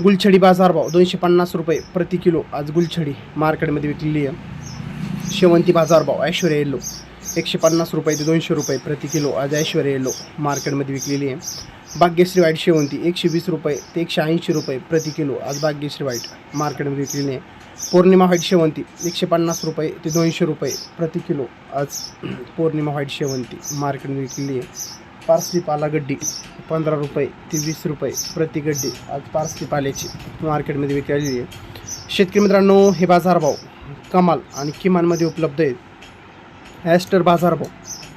गुलछडी बाजारभाव दोनशे पन्नास रुपये प्रति किलो. आज गुलछडी मार्केटमध्ये विकलेली आहे. शेवंती बाजारभाव ऐश्वर्या येल्लो. एकशे पन्नास रुपये ते दोनशे रुपये प्रति किलो. आज ऐश्वर्या येल्लो मार्केटमध्ये विकलेली आहे. भाग्यश्री वाईट शेवंती एकशे वीस रुपये ते एकशे ऐंशी रुपये प्रति किलो. आज भाग्यश्री वाईट मार्केटमध्ये विकलेली आहे. पौर्णिमा व्हाईट शेवंती एकशे पन्नास रुपये ते दोनशे रुपये प्रति किलो. आज पौर्णिमा व्हाईट शेवंती मार्केटमध्ये विकलेली आहे. पार्सली पाला गड्डी पंधरा रुपये ते वीस रुपये प्रति गड्डी आज पार्सली पाल्याची मार्केटमध्ये विकलेली आहे. शेतकरी मित्रांनो हे बाजारभाव कमाल आणि किमानमध्ये उपलब्ध आहेत. ॲस्टर बाजारभाव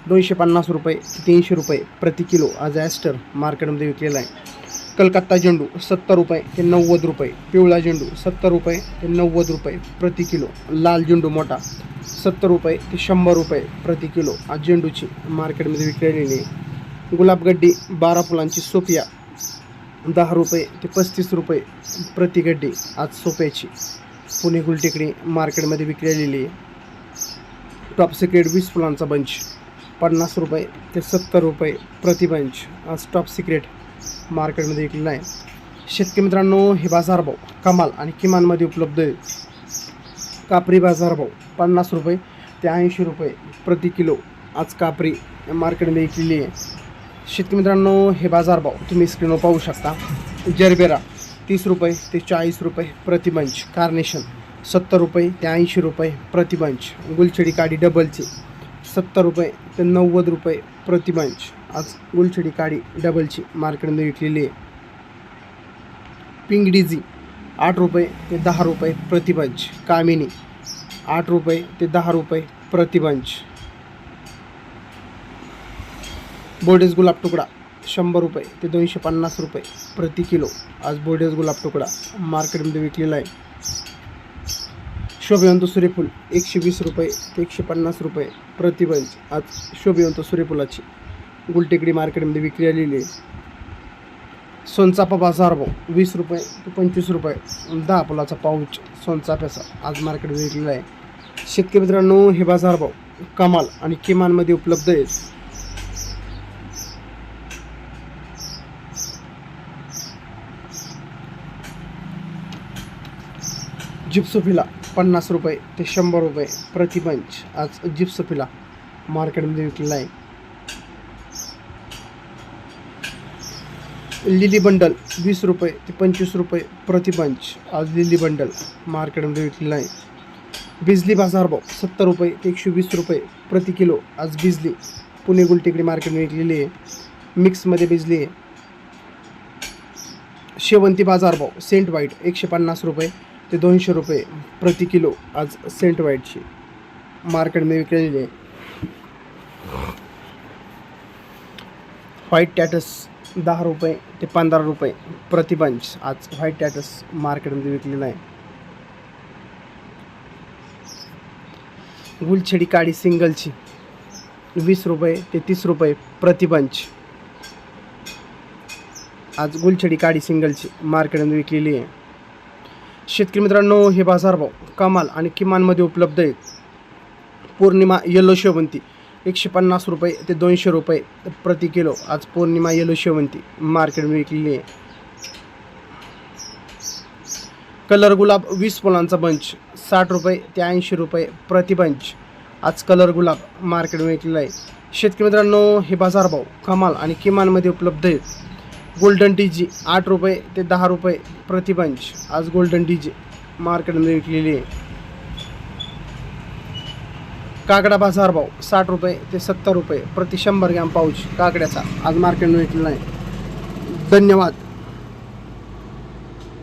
दोनशे पन्नास रुपये तीनशे रुपये प्रति किलो आज ॲस्टर मार्केटमध्ये विकलेला आहे. कलकत्ता झेंडू सत्तर रुपये ते नव्वद रुपये पिवळा झेंडू सत्तर रुपये ते नव्वद रुपये प्रति किलो लाल झेंडू मोठा सत्तर रुपये ते शंभर रुपये प्रति किलो आज झेंडूची मार्केटमध्ये विकलेली आहे. गुलाबगड्डी बारा फुलांची सोपिया दहा रुपये ते पस्तीस रुपये प्रति गड्डी आज सोप्याची पुणे गुलटेकडी मार्केटमध्ये विकलेली आहे टॉप सिक्रेट वीस फुलांचा बंच पन्नास रुपये ते सत्तर रुपये प्रति बंच आज टॉप सिक्रेट मार्केटमध्ये विकलेला आहे. शेतकरी मित्रांनो हे बाजारभाव कमाल आणि किमानमध्ये उपलब्ध आहे. कापरी बाजारभाव पन्नास रुपये ते ऐंशी रुपये प्रति किलो आज कापरी मार्केटमध्ये विकलेली आहे. शेतकरी मित्रांनो हे बाजारभाव तुम्ही स्क्रीनवर पाहू शकता. जरबेरा तीस रुपये ते चाळीस रुपये प्रतिबंच. कार्नेशन सत्तर रुपये ते ऐंशी रुपये प्रतिबंच. गुलछडी काडी डबलची सत्तर रुपये ते नव्वद रुपये प्रतिबंच. आज गुलछडी काडी डबलची मार्केटमध्ये विकलेली आहे. पिंक डिझी आठ रुपये ते दहा रुपये प्रतिबंच. कामिनी आठ रुपये ते दहा रुपये प्रतिबंच बंच बोर्डेस गुलाब तुकडा शंभर रुपये ते दोनशे पन्नास रुपये प्रति किलो. आज बोर्डेस गुलाब तुकडा मार्केटमध्ये विकलेला आहे. शोभिवंत सूर्यफूल एकशे वीस रुपये ते एकशे पन्नास रुपये प्रति बंच. आज शोभिवंत सूर्यफुलाची गुलटेकडी मार्केटमध्ये विक्री आलेली आहे. सोनचापा बाजारभाव वीस रुपये ते पंचवीस रुपये. दहा फुलाचा पाऊच सोनचाप्याचा आज मार्केटमध्ये विकलेला आहे. शेतकरी मित्रांनो हे बाजारभाव कमाल आणि किमानमध्ये उपलब्ध आहेत. जिप्सोफिला पन्नास रुपये ते शंभर रुपये प्रतिपंच आज जिप्सोफिला मार्केटमध्ये विकलेला आहे. लिली बंडल वीस रुपये ते पंचवीस रुपये प्रतिपंच आज लिली बंडल मार्केटमध्ये विकलेला आहे. बिजली बाजारभाव सत्तर रुपये ते एकशे वीस रुपये प्रति किलो. आज बिजली पुणे गुलटेकडी मार्केटमध्ये विकलेली आहे. मिक्समध्ये बिजली आहे. शेवंती बाजारभाव सेंट व्हाईट एकशे पन्नास रुपये. ते दोनशे रुपये प्रति किलो आज सेंट व्हाईटची. मार्केटमध्ये विकलेली आहे. व्हाईट टॅटस दहा रुपये ते पंधरा रुपये प्रति बंच आज व्हाईट टॅटस मार्केटमध्ये विकलेला आहे. गुलछडी काडी सिंगलची वीस रुपये ते तीस रुपये प्रति बंच आज गुलछडी काडी सिंगलची मार्केटमध्ये विकलेली आहे. शेतकरी मित्रांनो हे बाजारभाव कमाल आणि किमानमध्ये उपलब्ध आहेत. पौर्णिमा येलो शेवंती एकशे पन्नास रुपये ते दोनशे रुपये प्रति किलो. आज पौर्णिमा येलो शेवंती मार्केटमध्ये विकलेली आहे. कलर गुलाब वीस फुलांचा बंच साठ रुपये ते ऐंशी रुपये प्रति बंच. आज कलर गुलाब मार्केटमध्ये विकलेला आहे. शेतकरी मित्रांनो हे बाजारभाव कमाल आणि किमानमध्ये उपलब्ध आहेत. गोल्डन टी जी आठ रुपये ते दहा रुपये प्रतिबंच आज गोल्डन टी जी मार्केटमध्ये विकलेली आहे. काकडा बाजारभाव साठ रुपये ते सत्तर रुपये प्रति शंभर ग्रॅम पाऊच काकड्याचा. आज मार्केटमध्ये विकलेला आहे. धन्यवाद.